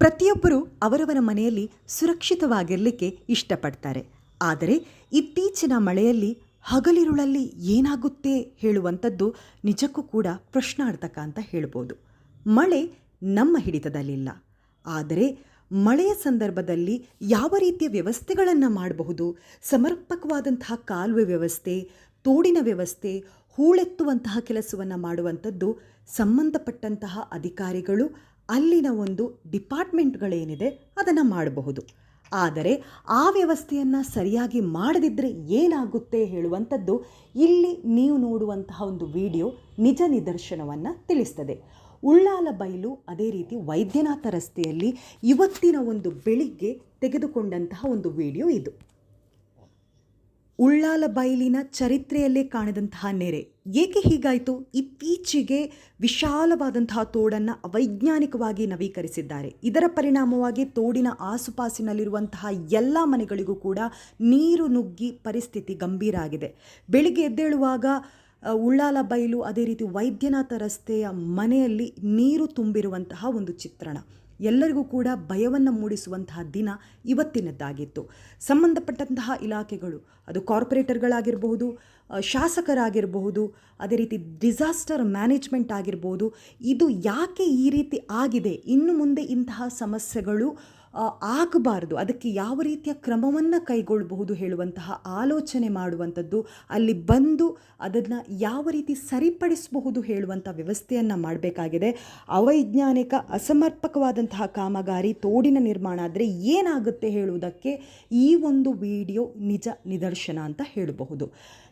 ಪ್ರತಿಯೊಬ್ಬರು ಅವರವರ ಮನೆಯಲ್ಲಿ ಸುರಕ್ಷಿತವಾಗಿರಲಿಕ್ಕೆ ಇಷ್ಟಪಡ್ತಾರೆ. ಆದರೆ ಇತ್ತೀಚಿನ ಮಳೆಯಲ್ಲಿ ಹಗಲಿರುಳಲ್ಲಿ ಏನಾಗುತ್ತೆ ಹೇಳುವಂಥದ್ದು ನಿಜಕ್ಕೂ ಕೂಡ ಪ್ರಶ್ನಾರ್ಥಕ ಅಂತ ಹೇಳ್ಬೋದು. ಮಳೆ ನಮ್ಮ ಹಿಡಿತದಲ್ಲಿಲ್ಲ. ಆದರೆ ಮಳೆಯ ಸಂದರ್ಭದಲ್ಲಿ ಯಾವ ರೀತಿಯ ವ್ಯವಸ್ಥೆಗಳನ್ನು ಮಾಡಬಹುದು? ಸಮರ್ಪಕವಾದಂತಹ ಕಾಲುವೆ ವ್ಯವಸ್ಥೆ, ತೋಡಿನ ವ್ಯವಸ್ಥೆ, ಹೂಳೆತ್ತುವಂತಹ ಕೆಲಸವನ್ನು ಮಾಡುವಂಥದ್ದು ಸಂಬಂಧಪಟ್ಟಂತಹ ಅಧಿಕಾರಿಗಳು ಅಲ್ಲಿನ ಒಂದು ಡಿಪಾರ್ಟ್ಮೆಂಟ್ಗಳೇನಿದೆ ಅದನ್ನು ಮಾಡಬಹುದು. ಆದರೆ ಆ ವ್ಯವಸ್ಥೆಯನ್ನು ಸರಿಯಾಗಿ ಮಾಡದಿದ್ದರೆ ಏನಾಗುತ್ತೆ ಹೇಳುವಂಥದ್ದು ಇಲ್ಲಿ ನೀವು ನೋಡುವಂತಹ ಒಂದು ವಿಡಿಯೋ ನಿಜ ನಿದರ್ಶನವನ್ನು ತಿಳಿಸ್ತದೆ. ಉಳ್ಳಾಲ ಬೈಲು ಅದೇ ರೀತಿ ವೈದ್ಯನಾಥ ರಸ್ತೆಯಲ್ಲಿ ಇವತ್ತಿನ ಒಂದು ಬೆಳಿಗ್ಗೆ ತೆಗೆದುಕೊಂಡಂತಹ ಒಂದು ವಿಡಿಯೋ ಇದು. ಉಳ್ಳಾಲ ಬಯಲಿನ ಚರಿತ್ರೆಯಲ್ಲೇ ಕಾಣದಂತಹ ನೆರೆ. ಏಕೆ ಹೀಗಾಯಿತು? ಇತ್ತೀಚೆಗೆ ವಿಶಾಲವಾದಂತಹ ತೋಡನ್ನು ಅವೈಜ್ಞಾನಿಕವಾಗಿ ನವೀಕರಿಸಿದ್ದಾರೆ. ಇದರ ಪರಿಣಾಮವಾಗಿ ತೋಡಿನ ಆಸುಪಾಸಿನಲ್ಲಿರುವಂತಹ ಎಲ್ಲ ಮನೆಗಳಿಗೂ ಕೂಡ ನೀರು ನುಗ್ಗಿ ಪರಿಸ್ಥಿತಿ ಗಂಭೀರ ಆಗಿದೆ. ಬೆಳಿಗ್ಗೆ ಎದ್ದೇಳುವಾಗ ಉಳ್ಳಾಲ ಬೈಲು ಅದೇ ರೀತಿ ವೈದ್ಯನಾಥ ರಸ್ತೆಯ ಮನೆಯಲ್ಲಿ ನೀರು ತುಂಬಿರುವಂತಹ ಒಂದು ಚಿತ್ರಣ. ಎಲ್ಲರಿಗೂ ಕೂಡ ಭಯವನ್ನು ಮೂಡಿಸುವಂತಹ ದಿನ ಇವತ್ತಿನದ್ದಾಗಿತ್ತು. ಸಂಬಂಧಪಟ್ಟಂತಹ ಇಲಾಖೆಗಳು, ಅದು ಕಾರ್ಪೊರೇಟರ್ಗಳಾಗಿರಬಹುದು ಶಾಸಕರಾಗಿರಬಹುದು, ಅದೇ ರೀತಿ ಡಿಸಾಸ್ಟರ್ ಮ್ಯಾನೇಜ್ಮೆಂಟ್ ಆಗಿರ್ಬೋದು ಇದು ಯಾಕೆ ಈ ರೀತಿ ಆಗಿದೆ? ಇನ್ನು ಮುಂದೆ ಇಂತಹ ಸಮಸ್ಯೆಗಳು ಆಗಬಾರ್ದು. ಅದಕ್ಕೆ ಯಾವ ರೀತಿಯ ಕ್ರಮವನ್ನು ಕೈಗೊಳ್ಳಬಹುದು ಹೇಳುವಂತಹ ಆಲೋಚನೆ ಮಾಡುವಂಥದ್ದು, ಅಲ್ಲಿ ಬಂದು ಅದನ್ನು ಯಾವ ರೀತಿ ಸರಿಪಡಿಸಬಹುದು ಹೇಳುವಂಥ ವ್ಯವಸ್ಥೆಯನ್ನು ಮಾಡಬೇಕಾಗಿದೆ. ಅವೈಜ್ಞಾನಿಕ, ಅಸಮರ್ಪಕವಾದಂತಹ ಕಾಮಗಾರಿ ತೋಡಿನ ನಿರ್ಮಾಣ ಆದರೆ ಏನಾಗುತ್ತೆ ಹೇಳುವುದಕ್ಕೆ ಈ ಒಂದು ವಿಡಿಯೋ ನಿಜ ನಿದರ್ಶನ ಅಂತ ಹೇಳಬಹುದು.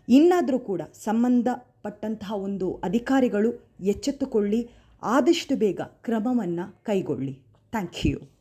ಇನ್ನಾದರೂ ಕೂಡ ಸಂಬಂಧಪಟ್ಟಂತಹ ಒಂದು ಅಧಿಕಾರಿಗಳು ಎಚ್ಚೆತ್ತುಕೊಳ್ಳಿ, ಆದಷ್ಟು ಬೇಗ ಕ್ರಮವನ್ನು ಕೈಗೊಳ್ಳಿ. Thank you.